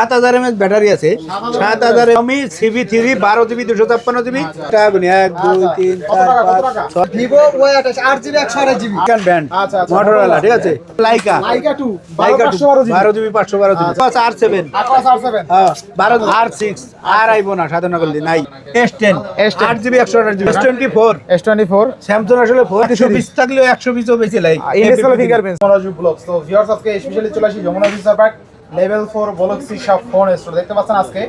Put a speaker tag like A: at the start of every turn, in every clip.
A: সাত হাজার mAh battery আছে। সাত হাজার আমি সিবি থ্রি বারো জিবি দুশো ছাপ্পান্ন জিবি এক দুই তিন চার
B: জিবি একশো আঠাশ জিবি
A: ব্যান্ড
C: আচ্ছা, আচ্ছা,
A: ঠিক আছে? লাইকা
C: লাইকা টু
A: লাইকা
C: বারো জিবি
A: পাঁচশো বারো জিবি আর সেভেন
C: আর সেভেন
A: হ্যাঁ, বারো আর সিক্স আর আইব না সাধারণ করলে নাই এস টেন
C: S10
A: আট জিবি একশো আঠাশ GB S twenty four
C: S twenty four
A: Samsung আসলে ফোর দুশো বিশ থাকলেও একশো বিশও বেশি লাই
C: ইন্ডিসেল ফিঙ্গারপ্রিন্ট মনোযোগ ব্লগস তো ভিউয়ার্স আজকে স্পেশালি চলে আসি যমুনা লেভেল ফোর বলক্সি সব ফোন স্টোর দেখতে পাচ্ছেন আজকে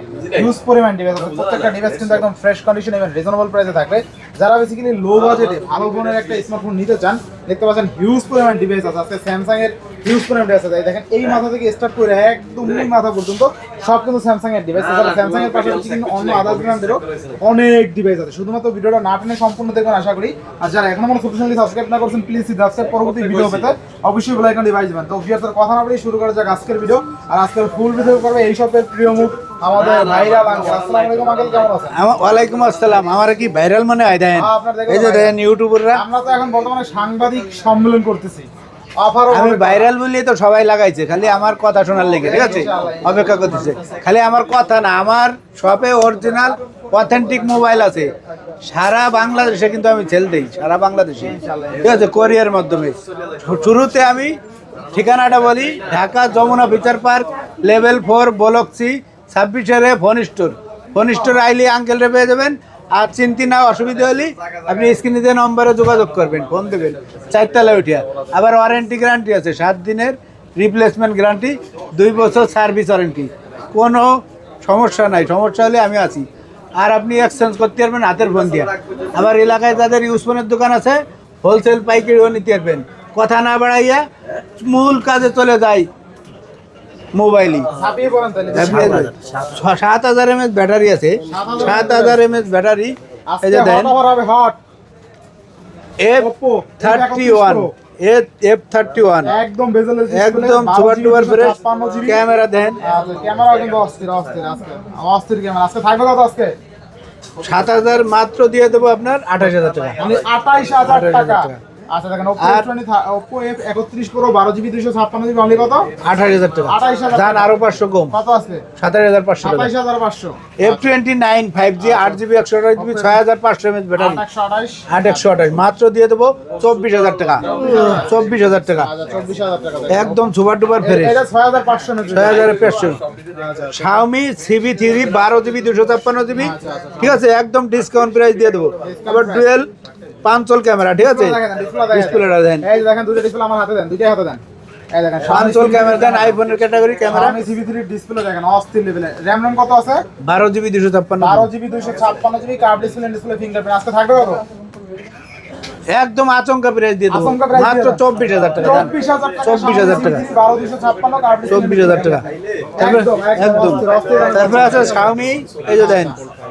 C: ইউজ পরিমাণ ডিভাইস প্রত্যেকটা ডিভাইস কিন্তু একদম ফ্রেশ কন্ডিশন এবং রিজনেবল প্রাইসে থাকবে। যারা বেসিক্যালি লো বাজেটে ভালো ফোনের একটা স্মার্টফোন নিতে চান, দেখতে পাচ্ছেন হিউজ পরিমাণ ডিভাইস আছে। আজকে স্যামসাং এর হিউজ পরিমাণ ডিভাইস আছে। দেখেন, এই মাথা থেকে স্টার্ট করে একদম মাথা পর্যন্ত সব কিন্তু স্যামসাং এর ডিভাইস আছে স্যামসাং এর পাশাপাশি কিন্তু অন্য আদার ব্র্যান্ডেরও অনেক ডিভাইস আছে। শুধুমাত্র ভিডিওটা না টেনে সম্পূর্ণ দেখবেন আশা করি। আর যারা এখনও কোনো প্রফেশনালি সাবস্ক্রাইব না করছেন প্লিজ সাবস্ক্রাইব পরবর্তী ভিডিও পেতে অবশ্যই বেল আইকন ডিভাইস দিবেন তো ভিউয়ার্সের কথা না বলেই শুরু করা যাক আজকের ভিডিও আর আজকের ফুল ভিডিও করবে এই সবের প্রিয় মুখ আমাদের ভাইরাল আঙ্কেল আসসালামু আলাইকুম আঙ্কেল কেমন আছেন?
A: আমার ওয়ালাইকুম আসসালাম। আমার কি ভাইরাল মনে দেন?
C: হ্যাঁ,
A: এই যে দেখেন ইউটিউবাররা
C: আমরা তো এখন বর্তমানে সাংবাদিক সম্মেলন করতেছি।
A: আমি ভাইরাল বলি তো সবাই লাগাইছে খালি আমার কথা শোনার লেগে ঠিক আছে? অপেক্ষা করতেছে। খালি আমার কথা না আমার শপে অরিজিনাল অথেন্টিক মোবাইল আছে। সারা বাংলাদেশে কিন্তু আমি সেল দিই সারা বাংলাদেশে। ঠিক আছে কোরিয়ার মাধ্যমে। শুরুতে আমি ঠিকানাটা বলি Dhaka Jamuna future park level four বলক্সি ছাব্বিশের ফোন স্টোর ফোন স্টোর আইলে আঙ্কেলরে পেয়ে যাবেন। আর চিন্তি না, অসুবিধা হলে আপনি স্ক্রিনে দিয়ে নম্বরে যোগাযোগ করবেন ফোন দেবেন। চারতলা উঠিয়া। আবার ওয়ারেন্টি গ্যারান্টি আছে, সাত দিনের রিপ্লেসমেন্ট গ্যারান্টি দুই বছর সার্ভিস ওয়ারেন্টি কোনো সমস্যা নাই, সমস্যা হলে আমি আছি। আর আপনি এক্সচেঞ্জ করতে পারবেন, হাতের ফোন দিয়ে। আবার এলাকায় যাদের ইউজ ফোনের দোকান আছে হোলসেল পাইকারিও নিতে পারবেন। কথা না বাড়াইয়া মূল কাজে চলে যায়। মোবাইলই। সাত হাজার এমএচ ব্যাটারি আছে। সাত হাজার এমএচ ব্যাটারি। এই যে দেন। F thirty one F thirty one
C: একদম
A: একদম সুপার টুপার ফ্রেশ ক্যামেরা দেন।
C: ক্যামেরা কিন্তু অস্থির অস্থির আজকে অস্থির ক্যামেরা। আজকে থাকবে কত আজকে?
A: সাত হাজার মাত্র দিয়ে দেবো আপনার আঠাশ হাজার টাকা।
C: আঠাইশ হাজার
A: 28,000
C: টাকা।
A: টাকা।
C: আচ্ছা দেখেন অনলি কত?
A: আঠাশ হাজার টাকা।
C: 28,000
A: যান আরও পাঁচশো কম।
C: কত আছে?
A: সাতাশ হাজার পাঁচশো টাকা।
C: সাতাইশ হাজার পাঁচশো।
A: F twenty nine five G আট জিবি একশো আঠাশ জিবি ছয় হাজার পাঁচশো এমএচ ব্যাটারি
C: একশো আঠাইশ
A: আট একশো আঠাশ। মাত্র দিয়ে দেবো চব্বিশ হাজার টাকা। চব্বিশ হাজার টাকা।
C: আচ্ছা টাকা
A: একদম সুপার ফ্রেশ।
C: এটা
A: ঠিক আছে? একদম ডিসকাউন্ট প্রাইস দিয়ে দেবো। আবার ডুয়েল পাঁচল ক্যামেরা ঠিক আছে? ডিসপ্লেটা দেন।
C: এই দেখেন দুটো ডিসপ্লে আমার হাতে দেন দুটো হাতে দেন। এই দেখেন
A: পাঁচল ক্যামেরা দেন আইফোনের ক্যাটাগরি ক্যামেরা।
C: আমি সিবি থ্রি ডিসপ্লে দেখেন অস্থির লেভেলে র্যাম রম কত আছে?
A: বারো জিবি দুশো ছাপ্পান্ন।
C: বারো জিবি দুইশো ছাপ্পান্ন GB curve display display fingerprint আজকে থাকবে কত?
A: একদম আচমকা প্রাইস দিয়ে দেবো। মাত্র চব্বিশ হাজার টাকা।
C: চব্বিশ হাজার টাকা।
A: চব্বিশ হাজার টাকা।
C: একদম।
A: তারপরে আছে শাওমি এই যে দেন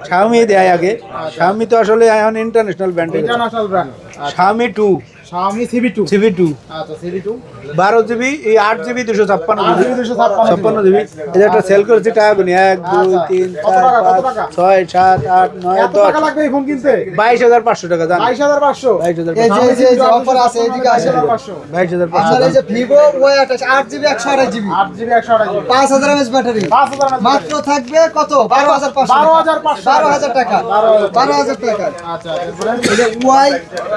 A: শাওমি দেয় আগে। শাওমি তো আসলে এখন international brand
C: international brand
A: Xiaomi two
C: Xiaomi CB two
A: CV two
C: আচ্ছা সিবি টু
A: বারো জিবি এই আট জিবি দুশো ছাপ্পান্ন
C: আট
A: জিবি।
C: জিবি দুশো ছাপ্পান্ন
A: ছাপ্পান্ন জিবি। এটা একটা সেল করেছি টাকা গুনি। এক দুই
C: আচ্ছা।
A: তিন
C: কত
A: চার
C: টাকা, কত
A: পাঁচ
C: টাকা?
A: ছয় সাত আট নয়
C: এত
A: দশ।
C: টাকা লাগবে এই ফোন কিনতে?
A: বাইশ হাজার পাঁচশো টাকা জান।
C: বাইশ হাজার পাঁচশো?
A: বাইশ হাজার
B: এই
A: পাঁচশো।
B: যে এই যে অফার আছে এদিকে
C: বাইশ
B: আসেন।
C: হাজার পাঁচশো।
A: বাইশ হাজার পাঁচশো।
B: আপনার এই যে জিবি একশো আঠাশ জিবি।
C: আট জিবি একশো আঠাশ জিবি।
B: পাঁচ হাজার এমএস ব্যাটারি।
C: mAh
B: মাত্র থাকবে কত? বারো হাজার পাঁচশো
C: বারো হাজার
B: টাকা। বারো হাজার টাকা।
C: আচ্ছা এরপরে
B: এই যে ওয়াই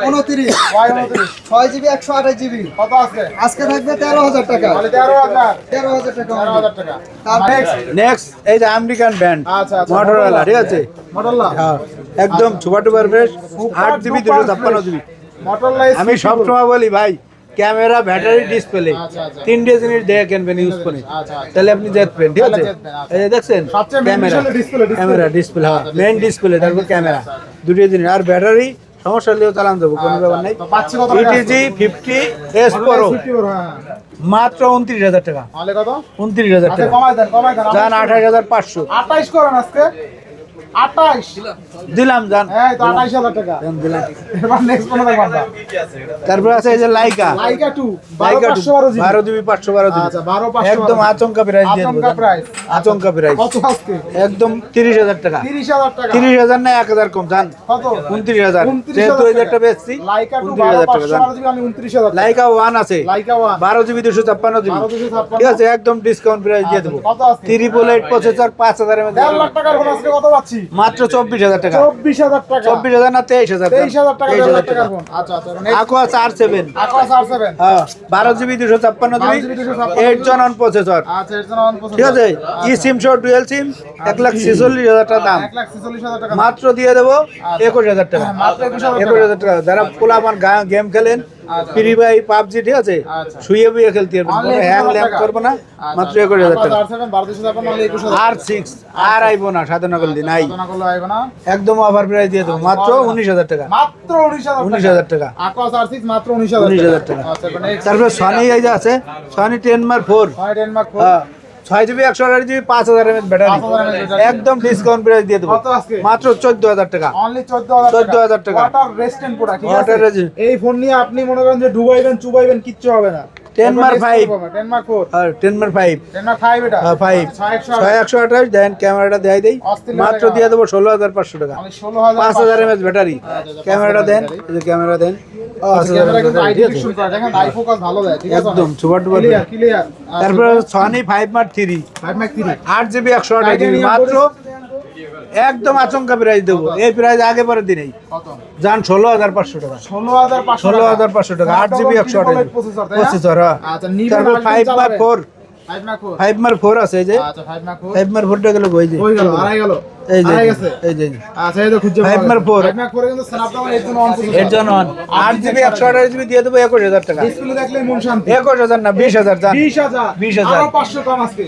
B: উনত্রিশ।
C: ওয়াই উনত্রিশ।
B: ছয় জিবি একশো আঠাশ জিবি।
C: কত আছে?
B: আজকে থাকবে তেরো হাজার টাকা।
C: তেরো হাজার
B: তেরো হাজার টাকা
C: তেরো হাজার টাকা। নেক্সট
A: নেক্সট এই যে আমেরিকান ব্র্যান্ড
C: আচ্ছা আচ্ছা
A: ঠিক আছে? হ্যাঁ একদম সুপার টুপার ফ্রেশ আট জিবি দুশো ছাপ্পান্ন জিবি। আমি সব সময় বলি ভাই ক্যামেরা ব্যাটারি ডিসপ্লে
C: আচ্ছা, আচ্ছা।
A: তিনটে জিনিস দেখে কিনবেন ইউজ করে।
C: আচ্ছা, আচ্ছা।
A: তাহলে আপনি দেখবেন ঠিক আছে?
C: আচ্ছা।
A: এই যে দেখছেন ক্যামেরা। ক্যামেরা ডিসপ্লে হ্যাঁ
C: আচ্ছা,
A: মেন ডিসপ্লে তারপর ক্যামেরা। দুটো জিনিস আর ব্যাটারি সমস্যা হলেও চালান দেবো কোনো ব্যাপার নাই? ইটিজি ফিফটি এস প্রো মাত্র উনত্রিশ হাজার টাকা।
C: কত?
A: উনত্রিশ হাজার
C: আচ্ছা
A: টাকা। যান আঠাশ হাজার পাঁচশো।
C: আঠাইশ করেন আজকে। আঠাশ
A: দিলাম জান।
C: আঠাইশ হাজার টাকা।
A: দিলাম।
C: এবার নেক্সট কোনটা দেখব আমরা
A: তারপর আছে এই যে লাইকা।
C: লাইকা টু বারো
A: লাইকা
C: পাঁচশো বারো জিবি।
A: পাঁচশো বারো জিবি।
C: আচ্ছা বারো
A: একদম আচমকা প্রাইস
C: আচমকা প্রাইস
A: আচমকা প্রাইস
C: কত আজকে?
A: একদম তিরিশ হাজার টাকা।
C: তিরিশ হাজার টাকা।
A: তিরিশ হাজার না এক হাজার কম জান।
C: কত?
A: উনত্রিশ হাজার।
C: 29,000
A: যেহেতু এই একটা বেচছি
C: লাইকা
A: উনত্রিশ হাজার টাকা জান। লাইকা ওয়ান আছে।
C: লাইকা ওয়ান
A: বারো জিবি দুশো ছাপ্পান্ন জিবি। ঠিক আছে একদম ডিসকাউন্ট প্রাইস দিয়ে দেবো।
C: কত আজকে
A: ত্রিপল এইট প্রসেসর পাঁচ হাজারের মধ্যে
C: দেড় লাখ টাকার আজকে কত পাচ্ছি?
A: মাত্র চব্বিশ হাজার টাকা।
C: চব্বিশ হাজার টাকা।
A: চব্বিশ হাজার না তেইশ হাজার
C: তেইশ হাজার টাকা
A: তেইশ হাজার টাকা।
C: আচ্ছা আচ্ছা
A: চার সেভেন।
C: Aqua আর সেভেন।
A: হ্যাঁ বারো জিবি দুশো ছাপ্পান্ন GB. Eight Gen one processor
C: আচ্ছা
A: ঠিক আছে ই সিম সহ ডুয়েল সিম এক লাখ ছেচল্লিশ হাজার টাকা দাম। মাত্র দিয়ে দেবো একুশ হাজার টাকা।
C: মাত্র একুশ হাজার
A: টাকা। যারা পোলা আমার গেম খেলেন
C: আচ্ছা।
A: ফ্রি ফাই পাবজি ঠিক আছে?
C: আচ্ছা।
A: শুয়ে বুয়ে খেলতে পারবেন
C: Only
A: কোনো
C: 21,000
A: হ্যাং ল্যাং
C: টাকা।
A: না
C: আচ্ছা।
A: মাত্র একুশ হাজার টাকা।
C: আর
A: সিক্স আইবো না সাধনা করলি নাই। একদম অফার প্রাইস দিয়ে দেবো মাত্র উনিশ হাজার টাকা।
C: মাত্র উনিশ হাজার
A: টাকা।
C: মাত্র উনিশ হাজার
A: টাকা।
C: আচ্ছা
A: তারপরে সনি এই যে আছে Sony ten mark four
C: ten
A: ছয় জিবি একশো আঠাশ জিবি পাঁচ হাজার এমএচ ব্যাটারি।
C: 5000 mAh battery।
A: একদম ডিসকাউন্ট প্রাইস দিয়ে দেবো। মাত্র চোদ্দ হাজার টাকা।
C: চোদ্দ হাজার
A: টাকা।
C: Water product. এই ফোন নিয়ে আপনি মনে করেন যে ডুবাইবেন চুবাইবেন কিচ্ছু হবে না।
A: 10 mark five।
C: Ten four
A: ten mark five
C: ten five এটা?
A: ফাইভ
C: আচ্ছা, ছয় একশো
A: আঠাশ দেন ক্যামেরাটা দেয় দেই। মাত্র দিয়ে দেবো ষোলো হাজার পাঁচশো টাকা। পাঁচ হাজার এমএচ ব্যাটারি ক্যামেরাটা দেন। এই যে ক্যামেরা দেন। আছে? একদম সুপার ডুপার তারপরে Sony five mark three
C: five
A: আট জিবি একশো আঠাশ মাত্র একদম আচমকা প্রাইস দেবো। এই প্রাইস আগে পরে দিনেই। যান ষোলো হাজার পাঁচশো টাকা।
C: ষোলো হাজার পাঁচশো
A: টাকা। আট জিবি একশো আঠাশ
C: প্রসেসর
A: তারপর ফাইভ মার ফোর
C: ফাইভ
A: মার ফোর আছে এই যে।
C: ফাইভ
A: ফাইভ মার ফোরটা গেল ওই যে। এই এই যে
C: আচ্ছা এর জন্য
A: আট জিবি একশো আঠাশ জিবি দিয়ে দেবো একুশ হাজার টাকা। একুশ না বিশ হাজার
C: বিশ হাজার।
A: 20,000
C: আরও পাঁচশো কম আজকে।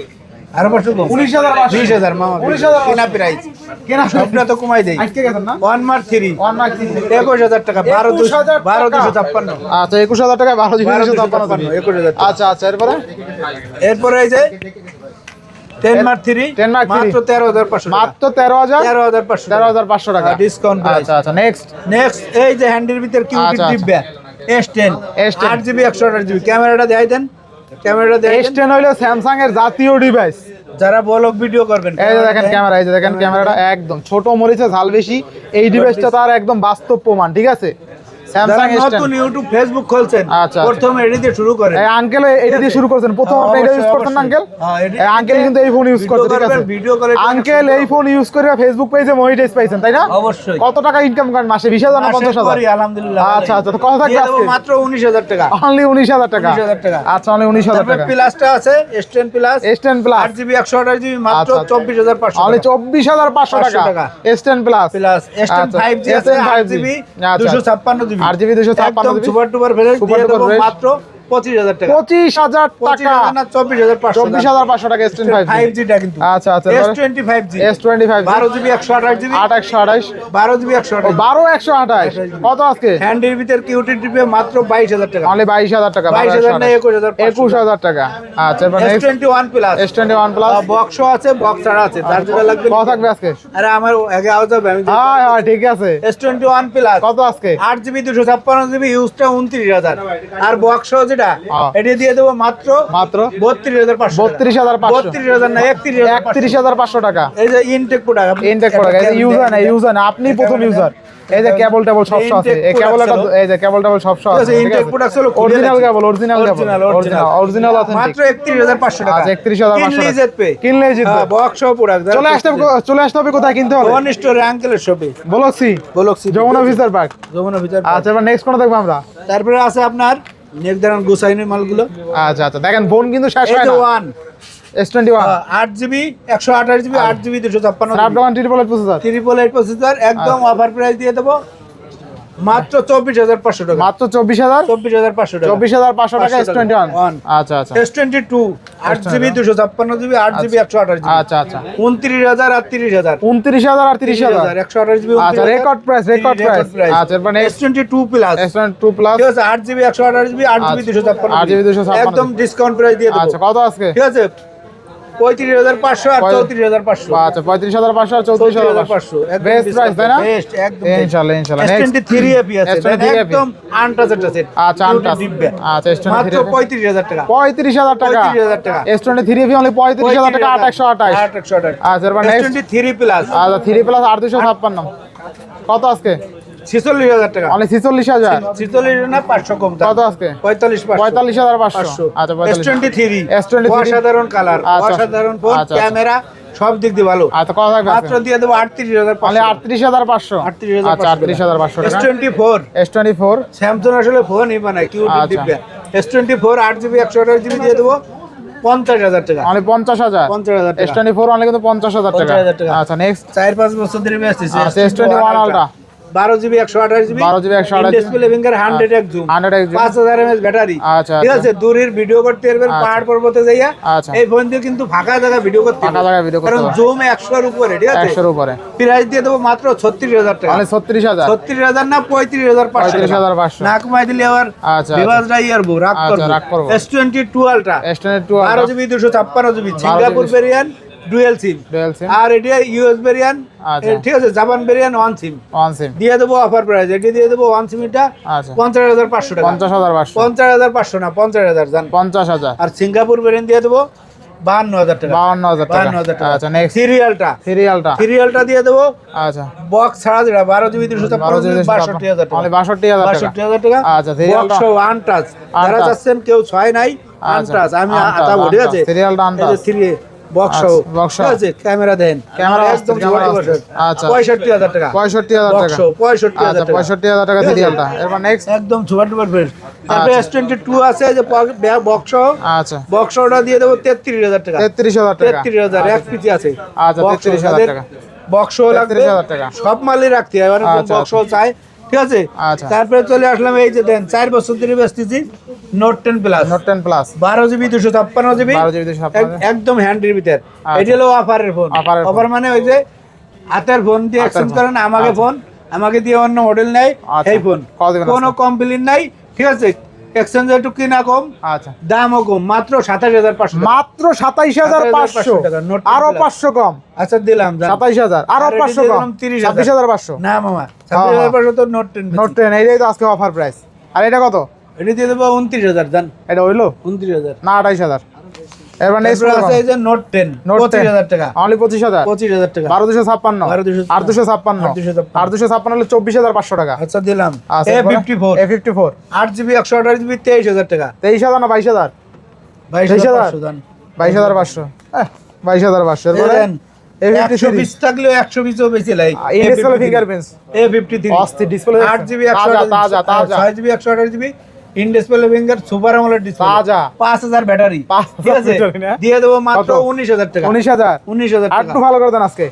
A: আরও পাঁচশো কম
C: উনিশ হাজার
A: বিশ হাজার মামা
C: উনিশ হাজার।
A: কেনা প্রাইস
C: কেনা
A: সবটা তো কমাই দেই।
C: আজকে গেছেন না?
A: ওয়ান মার থ্রি
C: ওয়ান মার্ক থ্রি
A: একুশ হাজার টাকা বারো দুশো বারো দুশো ছাপ্পান্ন।
C: আচ্ছা একুশ হাজার টাকা বারো দুশো
A: দুশো
C: ছাপ্পান্ন
A: ছাপ্পান্ন, একুশ হাজার
C: আচ্ছা আচ্ছা এরপরে?
A: এরপরে এই যে টেন মার থ্রি
C: 10 mark
A: মাত্র তেরো হাজার পাঁচশো
C: মাত্র তেরো হাজার?
A: তেরো হাজার পাঁচশো
C: তেরো হাজার পাঁচশো টাকা।
A: ডিসকাউন্ট
C: আচ্ছা আচ্ছা নেক্সট
A: নেক্সট এই যে হ্যান্ডের ভিতর
C: আচ্ছা, আচ্ছা।
A: দিব্যা এস টেন
C: S10
A: আট জিবি একশো আঠাশ জিবি ক্যামেরাটা দেখাই দেন।
C: এস টেন হইল স্যামসাং এর জাতীয় ডিভাইস
A: যারা ব্লগ ভিডিও করবেন।
C: এই যে দেখেন ক্যামেরা এই যে দেখেন ক্যামেরাটা একদম ছোট মরিচে ঝাল বেশি। এই ডিভাইসটা তার একদম বাস্তব প্রমাণ ঠিক আছে? স্যামসাং
A: নতুন ইউটিউব ফেসবুক খুলছেন
C: আচ্ছা, আচ্ছা।
A: প্রথমে এটা দিয়ে শুরু করেন।
C: এই আঙ্কেল এটা দিয়ে শুরু করেছেন। প্রথম আপনি এটা ইউজ করতেন আঙ্কেল এই আঙ্কেল কিন্তু এই ফোন ইউজ করতে ঠিক আছে?
A: ভিডিও করে
C: আঙ্কেল এই ফোন ইউজ করে ফেসবুক পেজে মনিটাইজ পাইছেন তাই না?
A: অবশ্যই।
C: কত টাকা ইনকাম করেন মাসে? 20000 না
A: 50000 আলহামদুলিল্লাহ
C: আচ্ছা আচ্ছা কত
A: টাকা
C: আজকে।
A: মাত্র 19000 টাকা।
C: অনলি 19000 টাকা।
A: 19000 টাকা।
C: আচ্ছা অনলি
A: 19000
C: টাকা।
A: প্লাসটা আছে S10 plus
C: S10 plus
A: 8GB 128GB মাত্র 24500
C: অনলি
A: 24500
C: টাকা। S10 plus
A: plus
C: S10 5G
A: আছে 8GB
C: 256GB আচ্ছা। আরজিবি 256
A: একদম সুপার টুপার ভেরিয়েন্ট দিয়ে দেব মাত্র পঁচিশ হাজার টাকা।
C: পঁচিশ হাজার টাকা।
A: চব্বিশ হাজার পাঁচশো
C: চব্বিশ হাজার পাঁচশো টাকা এস ফাইভ
A: ফাইভ জিটা কিন্তু।
C: আচ্ছা আচ্ছা
A: S twenty five G
C: S twenty five
A: বারো জিবি একশো আঠাশ জিবি।
C: আট একশো আঠাইশ
A: বারো জিবি একশো আঠাশ।
C: বারো একশো আঠাইশ কত আজকে?
A: হ্যান্ডের ভিতর কিউটি টিপে মাত্র বাইশ হাজার টাকা।
C: অনলি বাইশ হাজার টাকা
A: বাইশ হাজার না একুশ হাজার
C: একুশ হাজার টাকা। আচ্ছা
A: S twenty one plus
C: S twenty one plus
A: বক্সও আছে বক্স ছাড়া আছে। তার যেটা লাগবে
C: কত থাকবে আজকে?
A: আরে আমার আগে আওয়াজ হবে আমি
C: হ্যাঁ হ্যাঁ ঠিক আছে।
A: এস টোয়েন্টি ওয়ান প্লাস
C: কত আজকে?
A: আট জিবি দুশো ছাপ্পান্ন জিবি ইউজটা উনত্রিশ হাজার। আর বক্স যেটা
C: হ্যাঁ।
A: এটা দিয়ে দেবো মাত্র
C: মাত্র
A: বত্রিশ হাজার পাঁচশো
C: বত্রিশ হাজার
A: বত্রিশ হাজার না একত্রিশ
C: একত্রিশ হাজার পাঁচশো টাকা।
A: এই যে ইনটেক প্রোডাক্ট
C: ইনটেক করা গেছে ইউজার না ইউজার না আপনি প্রথম ইউজার এই যে কেবল টেবল সব সব আছে। এই কেবল এই যে কেবল টেবল সব সব আছে
A: ইনটেক প্রোডাক্ট হলো
C: original cable original cable original original authentic
A: মাত্র একত্রিশ হাজার পাঁচশো টাকা।
C: আচ্ছা, 31,500
A: কিনলেই
C: টাকা।
A: জিতবে
C: কিনলেই জিতবে।
A: বক্স প্রোডাক্ট
C: চলে আসতে চলে আসতে হবে কোথায়? কিনতে হবে?
A: ওয়ান স্টোরে আঙ্কেলের শপে
C: বলছি
A: বলছি
C: যমুনা পার্ক
A: যমুনা ভিতর
C: আচ্ছা এবার নেক্সট কোন দেখব আমরা?
A: তারপরে আছে আপনার নেকদারান গোসাইনের মালগুলো।
C: আচ্ছা আচ্ছা। দেখেন বোন কিন্তু শেষ হয় না।
A: ওয়ান
C: এস টোয়েন্টি ওয়ান
A: আট জিবি একশো আঠাশ জিবি আট জিবি দুশো ছাপ্পান্ন
C: triple eight processor
A: triple eight processor একদম
C: আচ্ছা।
A: অফার প্রাইস দিয়ে দেবো। মাত্র চব্বিশ হাজার পাঁচশো টাকা।
C: মাত্র চব্বিশ হাজার?
A: চব্বিশ হাজার পাঁচশো টাকা।
C: চব্বিশ হাজার পাঁচশো টাকা এস টোয়েন্টি ওয়ান আচ্ছা আচ্ছা।
A: এস টোয়েন্টি টু আট জিবি দুশো ছাপ্পান্ন জিবি আট জিবি একশো আঠাশ জিবি।
C: আচ্ছা আচ্ছা।
A: উনত্রিশ হাজার আর তিরিশ হাজার।
C: উনত্রিশ হাজার আর তিরিশ হাজার
A: একশো আঠাশ জিবি
C: আচ্ছা রেকর্ড প্রাইস রেকর্ড প্রাইস আচ্ছা এরপর
A: S twenty two plus
C: S twenty two plus
A: ঠিক আছে আট জিবি একশো আঠাশ জিবি আট জিবি
C: আচ্ছা।
A: দুশো ছাপ্পান্ন
C: 8 GB 256
A: একদম ডিসকাউন্ট প্রাইস দিয়ে দেবো।
C: আচ্ছা কত আজকে?
A: ঠিক আছে পঁয়ত্রিশ হাজার পাঁচশো আর চৌত্রিশ হাজার পাঁচশো।
C: আচ্ছা পঁয়ত্রিশ হাজার পাঁচশো আর চৌত্রিশ হাজার পাঁচশো। বেস্ট প্রাইস তাই না?
A: বেস্ট একদম
C: ইনশাল্লাহ ইনশাল্লাহ
A: টোয়েন্টি থ্রি এপি আছে
C: S23
A: দেখেন,
C: FE
A: একদম
C: আচ্ছা, untouched। আচ্ছা, S23
A: মাত্র পঁয়ত্রিশ হাজার টাকা।
C: পঁয়ত্রিশ হাজার টাকা।
A: 35,000 টাকা।
C: এস টোয়েন্টি থ্রি অনলি পঁয়ত্রিশ হাজার টাকা আট একশো আঠাশ। আচ্ছা এরপর নেক্সট
A: টোয়েন্টি থ্রি প্লাস
C: আচ্ছা থ্রি প্লাস আট দুশো ছাপ্পান্ন। কত আজকে?
A: ছেচল্লিশ হাজার টাকা।
C: অনলি ছিচল্লিশ হাজার?
A: ছেচল্লিশ না পাঁচশো কম
C: কত আজকে?
A: পঁয়তাল্লিশ
C: পঁয়তাল্লিশ হাজার পাঁচশো।
A: পাঁচশো।
C: আচ্ছা
A: এস টোয়েন্টি থ্রি
C: S23
A: অসাধারণ কালার
C: আচ্ছা।
A: অসাধারণ ফোন
C: আচ্ছা, আচ্ছা।
A: ক্যামেরা সব দিক দিয়ে ভালো।
C: আচ্ছা কত থাকবে
A: মাত্র দিয়ে দেবো আটত্রিশ হাজার
C: অনলি আটত্রিশ হাজার পাঁচশো।
A: আটত্রিশ হাজার
C: আচ্ছা আটত্রিশ হাজার পাঁচশো
A: S twenty four
C: S twenty four
A: Samsung আসলে ফোনই বানায় কিউ
C: আচ্ছা।
A: দিব্যা এস টোয়েন্টি ফোর আট জিবি একশো আঠাশ জিবি দিয়ে দেবো পঞ্চাশ হাজার টাকা।
C: অনলি পঞ্চাশ হাজার।
A: পঞ্চাশ হাজার
C: এস টোয়েন্টি ফোর অনলি কিন্তু পঞ্চাশ হাজার টাকা। আচ্ছা নেক্সট
A: চার পাঁচ বছর ধরে ব্যস্ত
C: আচ্ছা, S21 Ultra।
A: বারো জিবি একশো আঠাশ GB
C: 12 GB 128
A: display finger hundred এক জুম
C: 100 এক zoom।
A: পাঁচ হাজার এমএস ব্যাটারি
C: আচ্ছা,
A: ঠিক। আছে দূরের ভিডিও করতে পারবেন। পাহাড় পর্বতে যাইয়া। এই ফোন দিয়ে কিন্তু ফাঁকা জায়গা ভিডিও করতে
C: ফাঁকা
A: পারবেন।
C: জায়গায় করতে
A: কারণ জুম একশোর উপরে ঠিক আছে?
C: একশোর উপরে।
A: প্রাইস দিয়ে দেবো মাত্র ছত্রিশ হাজার টাকা।
C: অনলি ছত্রিশ হাজার।
A: ছত্রিশ হাজার না পঁয়ত্রিশ হাজার পাঁচশো
C: পঁয়ত্রিশ হাজার পাঁচশো।
A: না কমাই দিলে আবার
C: আচ্ছা,
A: বিভাজটা ইয়ার বউ রাগ করব।
C: করব।
A: S twenty two. Ultra
C: S twenty two.
A: বারো জিবি দুশো ছাপ্পান্ন GB Singapore
C: GB.
A: Dual SIM
C: dual SIM
A: আর এটি ইউএস
C: আচ্ছা।
A: ঠিক আছে Japan one SIM
C: one SIM
A: দিয়ে দেবো অফার প্রাইস এটি দিয়ে দেবো ওয়ান সিমটা
C: আচ্ছা।
A: পঞ্চাশ হাজার পাঁচশো টাকা।
C: পঞ্চাশ হাজার পাঁচশো।
A: পঞ্চাশ হাজার পাঁচশো না পঞ্চাশ হাজার জান।
C: পঞ্চাশ হাজার।
A: আর সিঙ্গাপুর দিয়ে দেবো বাহান্ন হাজার টাকা।
C: বাউন্ন হাজার
A: বাহান্ন হাজার টাকা।
C: আচ্ছা নেক্সট
A: সিরিয়ালটা।
C: সিরিয়ালটা।
A: সিরিয়ালটা দিয়ে দেবো
C: আচ্ছা।
A: বক্স ছাড়া যেটা বারো জিবি দুশো
C: বারো
A: জিবি বাষট্টি হাজার টাকা।
C: বাষট্টি হাজার
A: বাষট্টি হাজার টাকা।
C: আচ্ছা, serialটা-
A: বক্স আনটাচ যারা চাচ্ছেন কেউ ছয় নাই আনটাচ আমি
C: untouched,
A: আতাবো ঠিক আছে?
C: Serialটা untouched।
A: বক্স
C: আচ্ছা,
A: আছে ক্যামেরা দেন।
C: ক্যামেরা
A: একদম।
C: আচ্ছা।
A: টাকা। বক্স
C: আচ্ছা
A: হাজার টাকা।
C: পঁয়ষট্টি হাজার টাকা সিরিয়ালটা এরপর নেক্সট
A: একদম সুপার ডুপার ফ্রেশ তারপরে
C: আচ্ছা।
A: আছে যে বক্স
C: আচ্ছা।
A: দিয়ে দেবো টাকা।
C: টাকা।
A: এক আছে।
C: আচ্ছা, 33,000 টাকা।
A: বক্স লাগবে
C: 33,000 টাকা।
A: সব মালই রাখতে হয়। বক্স চাই। ঠিক আছে?
C: আচ্ছা।
A: তারপরে চলে আসলাম এই যে দেন চার বছর ধরে বেচতেছি Note ten plus
C: Note ten plus
A: বারো জিবি দুশো ছাপ্পান্ন জিবি।
C: 12 GB 256
A: একদম হ্যান্ডের ভিতর।
C: এটি
A: এটা হলো অফারের ফোন অফার মানে ওই যে হাতের ফোন দিয়ে এক্সচেঞ্জ করেন আমাকে
C: আচ্ছা।
A: ফোন আমাকে দিয়ে অন্য মডেল নেই
C: আচ্ছা।
A: এই ফোন কোনো কমপ্লেন নাই ঠিক আছে? এক্সচেঞ্জ একটু কিনা কম?
C: আচ্ছা।
A: দামও কম মাত্র সাতাশ হাজার পাঁচশো
C: মাত্র সাতাইশ হাজার পাঁচশো।
A: 27,500 নোট আরও।
C: পাঁচশো কম।
A: আচ্ছা দিলাম
C: সাতাইশ হাজার
A: আরও
C: পাঁচশো কম।
A: তিরিশ 30,000
C: ছাব্বিশ হাজার পাঁচশো।
A: না মামা ছাব্বিশ হাজার পাঁচশো তো নোট টেন
C: নোট টেন এইটাই তো আজকে অফার প্রাইস। আর এটা কত?
A: এটা দিয়ে দেবো উনত্রিশ হাজার জান।
C: এটা হইল?
A: উনত্রিশ হাজার।
C: না আঠাইশ হাজার।
A: আছে এই যে নোট
C: নোট
A: হাজার টাকা।
C: অনলি পঁচিশ হাজার?
A: পঁচিশ হাজার টাকা।
C: বারো দুশো
A: 12,256
C: আর দুশো ছাপ্পান্ন।
A: আর 256
C: আর দুশো ছাপ্পান্ন হলে চব্বিশ হাজার পাঁচশো টাকা।
A: আচ্ছা দিলাম।
C: আচ্ছা
A: A fifty four
C: A fifty four
A: আট জিবি একশো আঠাশ জিবি তেইশ হাজার টাকা।
C: তেইশ হাজার না বাইশ হাজার?
A: বাইশ
C: তেইশ
A: হাজার
C: হাজার?
A: পাঁচশো দান।
C: বাইশ হাজার পাঁচশো। হ্যাঁ, বাইশ হাজার পাঁচশো। এরপরে এ ফিফটি
A: থ্রি
C: ডিসপ্লে
A: আট জিবি একশো ছয় জিবি একশো আঠাশ GB in display finger super আমলের ডিসপ্লে
C: তাজা।
A: হাজার ব্যাটারি
C: 5,000
A: ঠিক আছে? দিয়ে দেবো মাত্র
C: কত?
A: উনিশ হাজার টাকা।
C: উনিশ হাজার।
A: টাকা।
C: একটু ভালো করে দেন আজকে।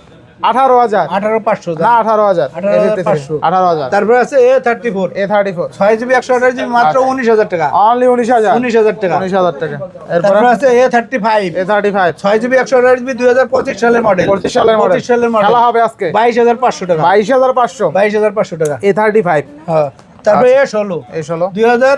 C: আঠারো হাজার।
A: আঠারো পাঁচশো
C: না আঠারো হাজার।
A: 18,500
C: আঠারো হাজার।
A: তারপরে আছে A thirty four
C: A thirty four
A: ছয় জিবি একশো আঠাশ জিবি মাত্র উনিশ হাজার টাকা।
C: অনলি উনিশ হাজার।
A: উনিশ হাজার টাকা।
C: উনিশ হাজার টাকা। এরপরে?
A: আছে A thirty five
C: A thirty five
A: ছয় জিবি একশো আঠাশ জিবি দুই হাজার পঁচিশ সালের মডেল
C: পঁচিশ সালের মডেল
A: পঁচিশ সালের মডেল
C: খেলা হবে আজকে।
A: বাইশ হাজার পাঁচশো টাকা।
C: বাইশ হাজার পাঁচশো।
A: বাইশ হাজার পাঁচশো টাকা।
C: এ থার্টি ফাইভ
A: হ্যাঁ। তারপরে এ ষোলো
C: এই ষোলো
A: দুই হাজার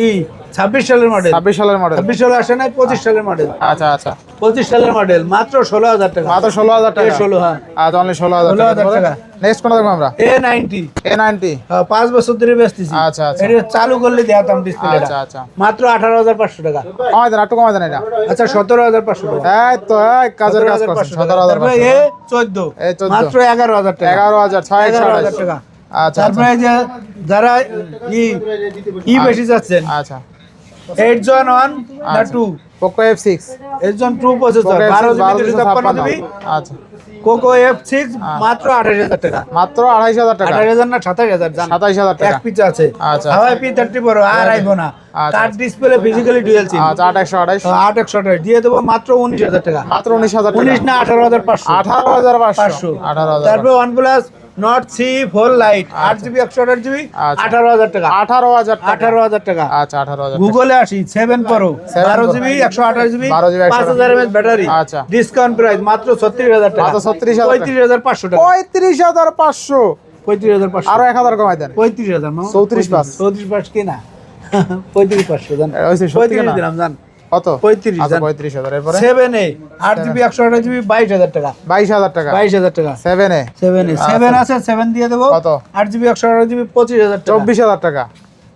A: ই ছাব্বিশ সালের মডেল
C: ছাব্বিশ সালের মডেল
A: ছাব্বিশ সালে আসে নাই পঁচিশ সালের মডেল
C: আচ্ছা আচ্ছা।
A: পঁচিশ সালের মডেল মাত্র ষোলো হাজার টাকা।
C: মাত্র ষোলো হাজার টাকা।
A: ষোলো হ্যাঁ।
C: আচ্ছা অনলি ষোলো হাজার টাকা। নেক্সট দেখব আমরা?
A: এ নাইনটি
C: এ নাইনটি
A: পাঁচ বছর ধরে বেচতেছি
C: আচ্ছা, আচ্ছা।
A: এটা চালু করলে দেখাতাম
C: আচ্ছা আচ্ছা।
A: মাত্র আঠারো হাজার পাঁচশো টাকা।
C: কমাই দেন একটু কমাই দেন এটা।
A: আচ্ছা সতেরো হাজার পাঁচশো টাকা।
C: এই তো কাজের কাজ
A: 17,500
C: সতেরো হাজার
A: এ চোদ্দ।
C: এ 14
A: মাত্র এগারো হাজার টাকা।
C: এগারো হাজার ছয়
A: হাজার টাকা।
C: আচ্ছা
A: তারপরে যে যারা ই ই বেশি যাচ্ছেন
C: আচ্ছা।
A: এইট জন ওয়ান না
C: আচ্ছা।
A: Two
C: Poco F six
A: eight Gen two processor বারো জিবি দুশো ছাপ্পান্ন জিবি।
C: আচ্ছা।
A: কোকো এফ সিক্স মাত্র আঠাশ হাজার টাকা।
C: মাত্র আড়াইশ হাজার টাকা।
A: আঠাশ হাজার না সাতাশ হাজার জান
C: সাতাইশ হাজার
A: এক
C: টাকা
A: পিচ আছে।
C: আচ্ছা।
A: হাওয়াই পি থার্টি ফোর আর আইবো না।
C: আচ্ছা।
A: তার ডিসপ্লে ফিজিক্যালি ডুয়েল সিম
C: আচ্ছা আট একশো আঠাইশ
A: আট একশো টাকা দিয়ে দেবো মাত্র উনিশ হাজার টাকা।
C: মাত্র উনিশ হাজার
A: উনিশ না আঠারো হাজার পাঁচশো।
C: আঠারো হাজার পাঁচশো। আঠারো হাজার
A: তারপরে one plus Nord C four lite আট জিবি একশো আঠাশ জিবি
C: আচ্ছা।
A: আঠারো হাজার টাকা।
C: আঠারো হাজার
A: আঠারো হাজার টাকা।
C: আচ্ছা আঠারো হাজার
A: গুগলে আসি সেভেন প্রো বারো জিবি একশো আঠাশ জিবি
C: 12 GB,
A: পাঁচ হাজার এমএচ ব্যাটারি
C: আচ্ছা।
A: ডিসকাউন্ট প্রাইস মাত্র ছত্রিশ হাজার টাকা।
C: মাত্র 36,000 টাকা।
A: পঁয়ত্রিশ হাজার পাঁচশো টাকা।
C: পঁয়ত্রিশ হাজার পাঁচশো।
A: পঁয়ত্রিশ হাজার পাঁচশো।
C: আরও এক হাজার কমাই দেন।
A: পঁয়ত্রিশ হাজার।
C: 34 পাঁচ।
A: চৌত্রিশ পাঁচ কিনা? পঁয়ত্রিশ পাঁচশো জান। পঁয়ত্রিশ দিলাম জান।
C: কত?
A: পঁয়ত্রিশ
C: পঁয়ত্রিশ হাজার। এরপরে?
A: সেভেন এ আট জিবি একশো আঠাশ জিবি বাইশ হাজার টাকা।
C: বাইশ হাজার টাকা?
A: বাইশ হাজার টাকা।
C: Seven A
A: seven A seven আছে সেভেন দিয়ে দেবো।
C: কত?
A: আট জিবি একশো আঠাশ জিবি পঁচিশ হাজার
C: চব্বিশ হাজার টাকা।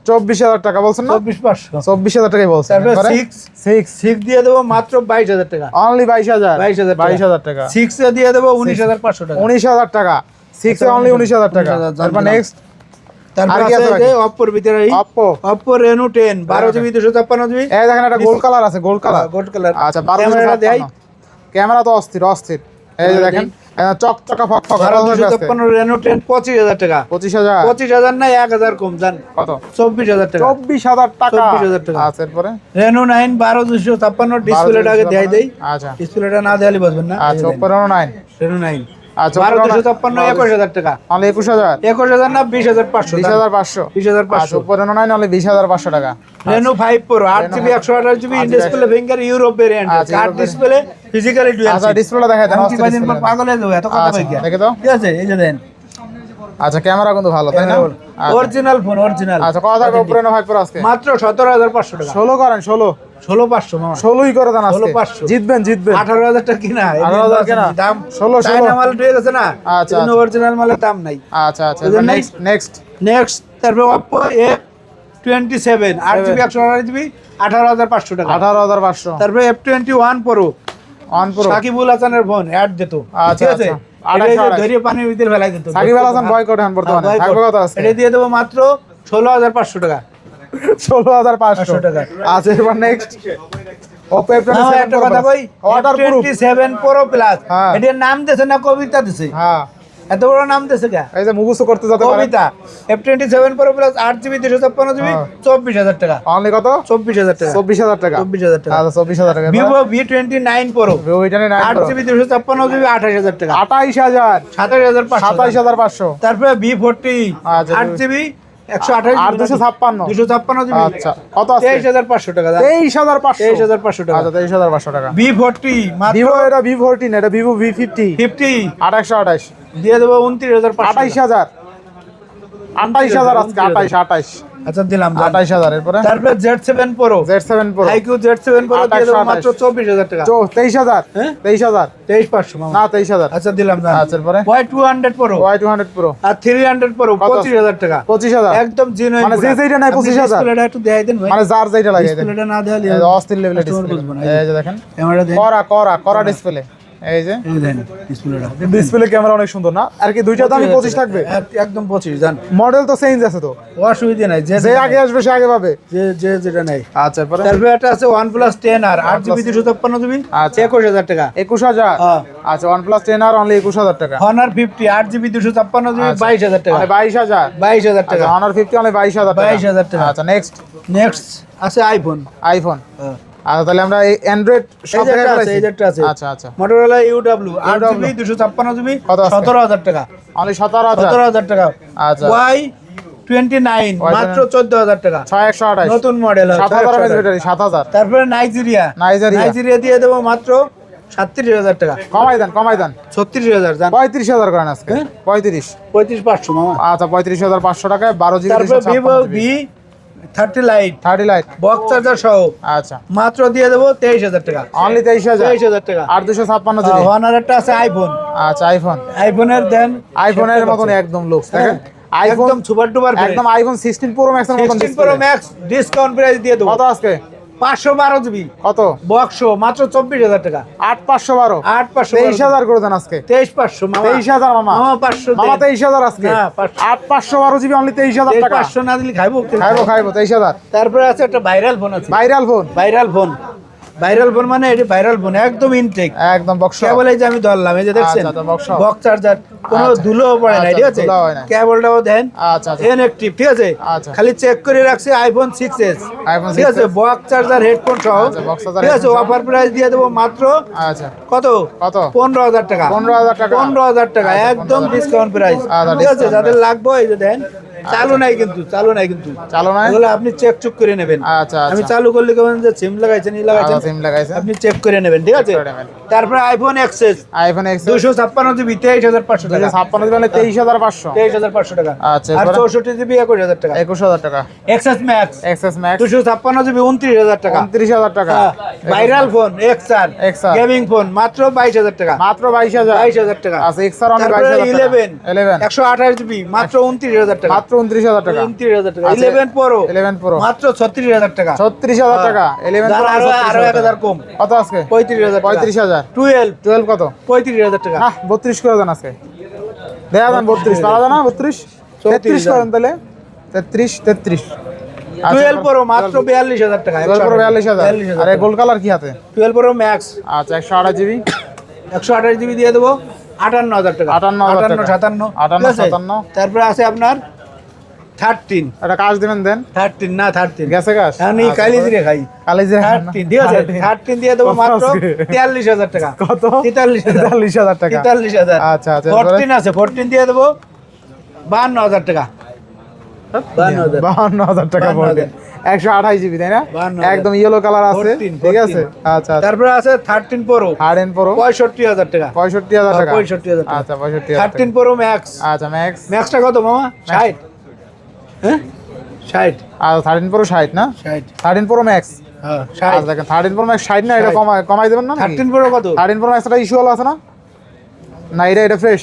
C: চব্বিশ হাজার টাকা বলছেন না?
A: চব্বিশ পাঁচশো।
C: চব্বিশ হাজার টাকাই বলছেন।
A: সিক্স
C: সিক্স
A: সিক্স দিয়ে দেবো মাত্র বাইশ হাজার টাকা।
C: অনলি বাইশ হাজার?
A: বাইশ হাজার
C: বাইশ হাজার টাকা।
A: সিক্স দিয়ে দেবো উনিশ হাজার পাঁচশো টাকা।
C: উনিশ হাজার টাকা। সিক্স অনলি উনিশ হাজার টাকা। তারপর নেক্সট
A: তারপর
C: কি আছে
A: অপ্পোর ভিতরে
C: অপ্পো
A: অপ্পো রেনো টেন বারো জিবি দুশো ছাপ্পান্ন জিবি।
C: এই দেখেন একটা গোল্ড কালার আছে গোল্ড কালার
A: গোল্ড কালার
C: আচ্ছা বারো
A: ক্যামেরা দেয়
C: ক্যামেরা তো অস্থির অস্থির। এই যে দেখেন চকচকা
A: রেনো টাকা। না কম জান।
C: কত?
A: টাকা।
C: চব্বিশ হাজার টাকা।
A: 24,000 টাকা।
C: আচ্ছা এরপরে?
A: রেনো নাইন বারো দুশো ছাপ্পান্ন ডিসপ্লেটা আগে দেয় দেই।
C: আচ্ছা।
A: ডিসপ্লেটা না দেয়ালি বসবেন না।
C: আচ্ছা
A: রেনো নাইন
C: আচ্ছা
A: ছাপ্পান্ন একুশ হাজার টাকা।
C: একুশ হাজার।
A: একুশ হাজার না বিশ হাজার পাঁচশো
C: বিশ হাজার পাঁচশো।
A: বিশ হাজার
C: আচ্ছা
A: পাঁচশো।
C: বিশ হাজার পাঁচশো টাকা।
A: রেনো ফাইভ প্রো আট জিবি একশো আঠাশ জিবি
C: আচ্ছা,
A: ডিসপ্লে ফিঙ্গার ইউরোপ ভেরিয়েন্ট
C: আচ্ছা,
A: ডিসপ্লে ফিজিক্যালি
C: আচ্ছা দেন
A: পর পাগল হয়ে যাব এত কথা
C: আচ্ছা। দেখে
A: ঠিক আছে এই যে দেন।
C: আচ্ছা ক্যামেরা কিন্তু ভালো তাই না? আচ্ছা।
A: অরিজিনাল ফোন অরিজিনাল
C: আচ্ছা কত থাকবে উপরে না ভাই পুরো আজকে?
A: মাত্র সতেরো হাজার পাঁচশো টাকা।
C: ষোলো করেন ষোলো।
A: ষোলো পাঁচশো মামা।
C: ষোলোই করে দেন আজকে।
A: 16,500
C: জিতবেন জিতবেন।
A: আঠারো হাজার টাকা কিনা
C: 18,000 কেনা?
A: দাম
C: 16, 16
A: মাল ঢুকে গেছে না
C: আচ্ছা,
A: আচ্ছা। অরিজিনাল মালের দাম নাই।
C: আচ্ছা আচ্ছা। নেক্সট নেক্সট
A: নেক্সট তারপরে অপ্পো এ টোয়েন্টি সেভেন আট জিবি একশো আঠাশ জিবি আঠারো হাজার পাঁচশো টাকা।
C: আঠারো হাজার পাঁচশো।
A: তারপরে এফ টোয়েন্টি ওয়ান প্রো সাকিবুল হাসানের ফোন অ্যাড দিত
C: আচ্ছা,
A: ঠিক আছে?
C: আচ্ছা।
A: এটা এই যে
C: 28,
A: ধরিয়ে পানির ভিতরে ফেলাই দিত
C: সাকিব হাসান বয়কট হ্যান বর্তমানে।
A: হ্যাঁ, এটা দিয়ে দেবো মাত্র ষোলো হাজার পাঁচশো টাকা।
C: ষোলো হাজার পাঁচশো।
A: টাকা।
C: আচ্ছা এবার নেক্সট ওপো এফ
A: একটা কথা কই
C: waterproof
A: seven pro plus
C: হ্যাঁ।
A: এটার নাম দিছে না কবিতা দিছে?
C: হ্যাঁ।
A: এত বড় নাম দিছে কে?
C: এই যে মুখস্থ করতে যেতে পারেন
A: কবিতা। F twenty seven pro plus আট জিবি দুশো ছাপ্পান্ন জিবি
C: হ্যাঁ।
A: চব্বিশ হাজার টাকা।
C: অনলি কত?
A: চব্বিশ হাজার টাকা।
C: চব্বিশ হাজার টাকা।
A: চব্বিশ হাজার টাকা।
C: আচ্ছা চব্বিশ হাজার টাকা।
A: Vivo V twenty nine pro আট জিবি দুশো ছাপ্পান্ন জিবি আঠাশ হাজার টাকা।
C: আঠাইশ হাজার।
A: সাতাশ হাজার পাঁচশো।
C: সাতাইশ হাজার পাঁচশো।
A: তারপরে ভি ফোরটি
C: আচ্ছা,
A: আট জিবি আঠাশ
C: আর দুশো ছাপ্পান্ন।
A: দুশো ছাপ্পান্ন
C: আচ্ছা কত
A: তেইশ হাজার পাঁচশো টাকা
C: তেইশ হাজার পাঁচশো।
A: তেইশ হাজার পাঁচশো টাকা।
C: আচ্ছা তেইশ হাজার পাঁচশো টাকা।
A: ভি ফোরটি
C: ভিভো এটা ভি ফোরটিন এটা ভিভো ভি ফিফটি।
A: ফিফটি।
C: আঠাইশশো আঠাইশ।
A: দিয়ে দেবো উনত্রিশ হাজার
C: আঠাইশ হাজার। আঠাইশ হাজার আজকে আঠাইশ আঠাইশ।
A: আচ্ছা দিলাম যান।
C: আঠাইশ হাজার এরপরে?
A: তারপরে Z seven pro
C: Z seven pro
A: iQOO Z seven দিয়ে দেবো
C: 28,
A: মাত্র চব্বিশ হাজার টাকা।
C: তেইশ হাজার?
A: হ্যাঁ?
C: তেইশ হাজার?
A: তেইশ পাঁচশো মামা।
C: না তেইশ হাজার।
A: আচ্ছা দিলাম যান।
C: আচ্ছা এরপরে?
A: প্রো
C: ওয়াই টু
A: আর থ্রি হান্ড্রেড প্রো
C: কত?
A: পঁচিশ হাজার টাকা।
C: পঁচিশ হাজার?
A: একদম জিনুইন
C: মানে যে যেইটা নাই 25,000
A: ডিসপ্লেটা একটু দেখাই দেন ভাই।
C: মানে যার যেটা লাগে
A: ডিসপ্লেটা না দেখালে
C: অস্থির লেভেলের ডিসপ্লে এই যে দেখেন।
A: ক্যামেরা দেন
C: করা করা করা ডিসপ্লে এই যে।
A: ডিসপ্লেটা
C: ডিসপ্লে ক্যামেরা অনেক সুন্দর না? আর কি দুইটা দামই পঁচিশ থাকবে?
A: একদম পঁচিশ জান।
C: মডেল তো চেঞ্জ আছে তো।
A: অসুবিধা নাই যে
C: যে আগে আসবে সে আগে পাবে।
A: যে যে যেটা নাই।
C: আচ্ছা এরপরে?
A: তারপরে একটা আছে আট জিবি দুশো ছাপ্পান্ন জিবি
C: আচ্ছা।
A: একুশ হাজার টাকা।
C: একুশ হাজার?
A: হ্যাঁ।
C: আচ্ছা আর অনলি একুশ হাজার টাকা।
A: হনার ফিফটি আট জিবি দুশো ছাপ্পান্ন জিবি
C: আচ্ছা।
A: বাইশ হাজার টাকা।
C: মানে বাইশ হাজার?
A: বাইশ হাজার টাকা।
C: আচ্ছা ফিফটি অনলি বাইশ হাজার
A: 22,000 টাকা।
C: আচ্ছা নেক্সট
A: নেক্সট আছে আইফোন
C: আইফোন আচ্ছা তাহলে আমরা এই অ্যান্ড্রয়েড সব জায়গায়
A: আছে, যে আছে।
C: আচ্ছা আচ্ছা।
A: আট জিবি দুশো ছাপ্পান্ন জিবি
C: কত আছে?
A: সতেরো হাজার টাকা।
C: অনলি সতেরো হাজার।
A: সতেরো হাজার টাকা।
C: আচ্ছা।
A: ওয়াই টোয়েন্টি নাইন
C: Y29
A: মাত্র চোদ্দ হাজার টাকা।
C: ছয় একশো আঠাশ।
A: নতুন মডেল
C: সাত হাজার এমএস ব্যাটারি সাত হাজার।
A: তারপরে নাইজেরিয়া
C: নাইজেরিয়া।
A: নাইজেরিয়া দিয়ে দেবো মাত্র সাতত্রিশ হাজার টাকা।
C: কমাই দেন কমাই দেন।
A: ছত্রিশ হাজার জান।
C: পঁয়ত্রিশ হাজার করেন আজকে।
A: হ্যাঁ?
C: পঁয়ত্রিশ।
A: পঁয়ত্রিশ পাঁচশো মামা।
C: আচ্ছা পঁয়ত্রিশ হাজার পাঁচশো টাকায় বারো জিবি
A: তারপরে Vivo V thirty lite
C: thirty lite
A: box charger সহ।
C: আচ্ছা।
A: মাত্র দিয়ে দেবো তেইশ হাজার টাকা।
C: অনলি তেইশ হাজার?
A: তেইশ হাজার টাকা।
C: আর দুশো ছাপ্পান্ন
A: ওয়ানার একটা আছে আইফোন
C: আচ্ছা আইফোন
A: আইফোনের দেন।
C: আইফোনের মতন একদম লুক দেখেন? আইফোন
A: সুপার ডুপার
C: একদম iPhone sixteen pro
A: max pro max discount price দিয়ে দেবো।
C: কত আজকে?
A: পাঁচশো বারো জিবি।
C: কত?
A: বক্সো মাত্র চব্বিশ হাজার টাকা।
C: আট পাঁচশো বারো।
A: আট পাঁচশো
C: তেইশ হাজার করে দেন আজকে।
A: তেইশ পাঁচশো
C: তেইশ হাজার মামা।
A: মামা পাঁচশো
C: মামা তেইশ হাজার আজকে। আট পাঁচশো বারো জিবি অনলি তেইশ হাজার টাকা।
A: পাঁচশো না দিলে খাইবো
C: খাইবো। খাইবো তেইশ হাজার।
A: তারপরে আছে একটা ভাইরাল ফোন আছে।
C: Viral phone.
A: Viral phone. Viral phone মানে এটি ভাইরাল ফোন একদম ইনটেক
C: একদম বক্স
A: কেবল এই যে আমি ধরলাম এই যে দেখছেন?
C: আচ্ছা, আচ্ছা, shop।
A: বক্স চার্জার কোনো
C: আচ্ছা।
A: ধুলো পড়ে না
C: আচ্ছা,
A: ঠিক আছে? কেবলটাও দেন
C: আচ্ছা আচ্ছা।
A: ইনঅ্যাক্টিভ ঠিক আছে?
C: আচ্ছা।
A: খালি চেক করে রাখছি আইফোন সিক্স এস
C: iPhone
A: ঠিক আছে? বক্স চার্জার হেডফোন সহ।
C: আচ্ছা,
A: ঠিক আছে অফার প্রাইস দিয়ে দেবো মাত্র
C: আচ্ছা।
A: কত?
C: কত?
A: পনেরো হাজার টাকা।
C: পনেরো হাজার টাকা।
A: পনেরো হাজার টাকা
C: আচ্ছা,
A: একদম ডিসকাউন্ট প্রাইস
C: আচ্ছা,
A: ঠিক আছে? যাদের লাগবে এই যে দেন। চালু নাই কিন্তু চালু নাই কিন্তু।
C: চালু নাই?
A: আপনি চেক চুক করে নেবেন।
C: আচ্ছা
A: আমি
C: আচ্ছা
A: চালু করলে কেমন যে সিম লাগাইছেন ই লাগাইছেন
C: আচ্ছা, SIM লাগাইছেন।
A: আপনি চেক করে নেবেন ঠিক আছে। তারপরে আইফোন এক্সেস
C: আইফোন এক্স
A: দুশো ছাপ্পান্ন জিবি তেইশ হাজার পাঁচশো টাকা।
C: ছাপ্পান্ন দিবেন তেইশ হাজার পাঁচশো।
A: তেইশ হাজার পাঁচশো টাকা।
C: আচ্ছা,
A: আর
C: এরপরে?
A: চৌষট্টি জিবি একুশ হাজার টাকা।
C: একুশ হাজার টাকা।
A: এক্সএস ম্যাক্স
C: ম্যাক্স
A: দুশো ছাপ্পান্ন জিবি উনত্রিশ হাজার টাকা।
C: উনত্রিশ হাজার টাকা।
A: Viral phone XR
C: XR
A: gaming phone মাত্র বাইশ হাজার টাকা।
C: মাত্র বাইশ হাজার।
A: বাইশ হাজার টাকা।
C: আচ্ছা এক্সার অনেক বাইশ
A: তারপরে
C: হাজার
A: ইলেভেন
C: ইলেভেন
A: একশো আঠাশ জিবি মাত্র উনত্রিশ হাজার টাকা।
C: মাত্র উনত্রিশ হাজার টাকা।
A: উনত্রিশ হাজার টাকা।
C: আচ্ছা,
A: ইলেভেন প্রো
C: 11 Pro
A: মাত্র ছত্রিশ হাজার টাকা।
C: ছত্রিশ হাজার টাকা। ইলেভেন
A: যার আরও আরও এক হাজার কম।
C: কত আজকে?
A: পঁয়ত্রিশ হাজার
C: পঁয়ত্রিশ হাজার।
A: টুয়েলভ
C: টুয়েলভ কত?
A: পঁয়ত্রিশ হাজার টাকা।
C: না বত্রিশ করে দেন আজকে। দেখা দেন বত্রিশ পারা যায় না বত্রিশ। তেত্রিশ করেন তাহলে। তেত্রিশ তেত্রিশ।
A: টুয়েলভ প্রো মাত্র বিয়াল্লিশ হাজার টাকা।
C: টুয়েলভ প্রো বিয়াল্লিশ হাজার। আর গোল্ড কালার কি হাতে?
A: টুয়েলভ প্রো ম্যাক্স
C: আচ্ছা একশো আঠাশ জিবি।
A: একশো আঠাশ জিবি দিয়ে দেবো। আটান্ন হাজার টাকা।
C: 58,000 টাকা।
A: সাতান্ন।
C: 58,
A: ঠিক আছে?
C: 57
A: তারপরে আছে আপনার থার্টিন
C: একটা কাজ দিবেন দেন।
A: থার্টিন না থার্টিন
C: গেছে কাজ?
A: আমি কালি দিয়ে খাই।
C: কালি যে
A: থার্টিন ঠিক আছে? থার্টিন দিয়ে দেবো মাত্র হাজার টাকা।
C: কত?
A: তেতাল্লিশ হাজার।
C: তেতাল্লিশ হাজার টাকা।
A: তেতাল্লিশ হাজার।
C: আচ্ছা, আচ্ছা,
A: ফোরটিন আছে ফোরটিন দিয়ে দেবো বাহান্ন হাজার টাকা। বাহান্ন হাজার।
C: টাকা
A: 52,000
C: পড়বে একশো আঠাশ জিবি তাই না? একদম ইয়েলো কালার আছে ঠিক আছে? আচ্ছা
A: তারপরে আছে থার্টিন প্রো
C: এন প্রো
A: পঁয়ষট্টি হাজার টাকা।
C: পঁয়ষট্টি হাজার টাকা।
A: পঁয়ষট্টি হাজার
C: আচ্ছা পঁয়ষট্টি
A: থার্টিন প্রো ম্যাক্স
C: আচ্ছা ম্যাক্স
A: ম্যাক্সটা কত মামা? ষাট? হ্যাঁ? ষাট।
C: আর থার্টিন প্রো ষাট না?
A: ষাট।
C: থার্টিন প্রো ম্যাক্স
A: হ্যাঁ ষাট।
C: আচ্ছা দেখেন থার্টিন প্রো ম্যাক্স ষাট না এটা
A: 60
C: কমাই দেবেন না
A: থার্টিন প্রো কত?
C: থার্টিন প্রো ম্যাক্স একটা ইস্যু হলো আছে না? না এটা এটা ফ্রেশ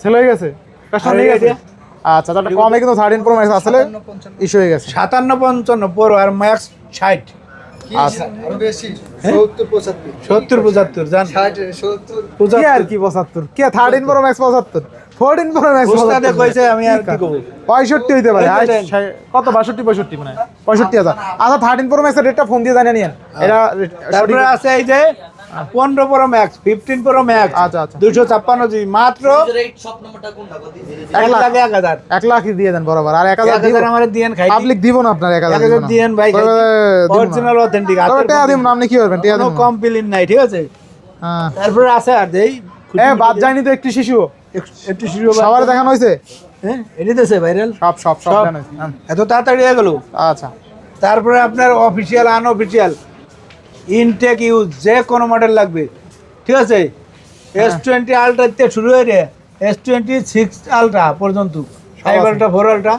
C: সেল হয়ে গেছে। কাস্টমার নিয়ে গেছে। আচ্ছা তাহলে কমে কিন্তু থার্টিন প্রো ম্যাক্স আসলে ইস্যু হয়ে গেছে।
A: সাতান্ন পঞ্চান্ন প্রো আর ম্যাক্স ষাট।
C: আচ্ছা।
B: সত্তর পঁচাত্তর।
A: জান।
C: কি আর কি পঁচাত্তর? কে থার্টিন প্রো ম্যাক্স পঁচাত্তর? ফোরটিন প্রো ম্যাক্স
A: উস্তাদে কইছে আমি আর কি করব
C: পঁয়ষট্টি হইতে পারে। ছয়- কত? বাষট্টি পঁয়ষট্টি মানে? পঁয়ষট্টি হাজার। আচ্ছা থার্টিন প্রো ম্যাক্সের রেটটা ফোন দিয়ে জানিয়ে নিয়েন। এটা
A: তারপরে আছে এই যে পনেরো প্রো ম্যাক্স ফিফটিন প্রো ম্যাক্স
C: আচ্ছা, আচ্ছা।
A: দুশো ছাপ্পান্ন জিবি মাত্র এক লাখ। এক হাজার।
C: এক লাখই দিয়ে দেন বরাবর। আর এক হাজার
A: এক হাজার আমার দিয়েন খাই
C: পাবলিক দিব না আপনার এক হাজার
A: এক হাজার
C: দিব না।
A: দিয়েন ভাই। অরিজিনাল অথেন্টিক
C: না। আপনি কি করবেন? টেয়া দিব
A: কোনো
C: না।
A: নাই ঠিক আছে?
C: হ্যাঁ।
A: তারপরে আছে আর
C: এ বাদ যায়নি তো একটি শিশু।
A: একটু শুরু
C: সবার দেখানো হয়েছে?
A: হ্যাঁ এটিতেছে ভাইরাল
C: সব সব সব। হ্যাঁ।
A: এত তাড়াতাড়ি হয়ে গেল।
C: আচ্ছা।
A: তারপরে আপনার অফিসিয়াল আনঅফিসিয়াল ইনটেক ইউজ যে কোনো মডেল লাগবে। ঠিক আছে? এস টোয়েন্টি আলট্রা থেকে শুরু হয়ে রে এস টোয়েন্টি সিক্স আলট্রা পর্যন্ত। ফাইভ। আলট্রা ফোর আলট্রা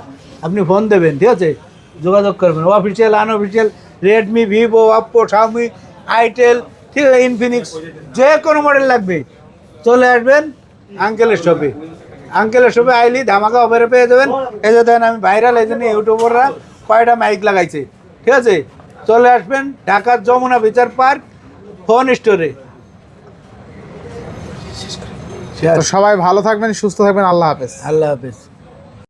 A: আপনি ফোন দেবেন ঠিক আছে? যোগাযোগ করবেন। Official unofficial Redmi Vivo Oppo Xiaomi itel ঠিক আছে? ইনফিনিক্স যে কোনো মডেল লাগবে। চলে আসবেন। আঙ্কেলের শপে আঙ্কেলের শপে আইলি ধামাকা অফারে পেয়ে যাবেন। এই যে দেখেন আমি ভাইরাল এই জন্য ইউটিউবাররা কয়টা মাইক লাগাইছে। ঠিক আছে? চলে আসবেন ঢাকার যমুনা বিচার পার্ক ফোন স্টোরে
C: সবাই ভালো থাকবেন সুস্থ থাকবেন। আল্লাহ হাফেজ।
A: আল্লাহ হাফেজ।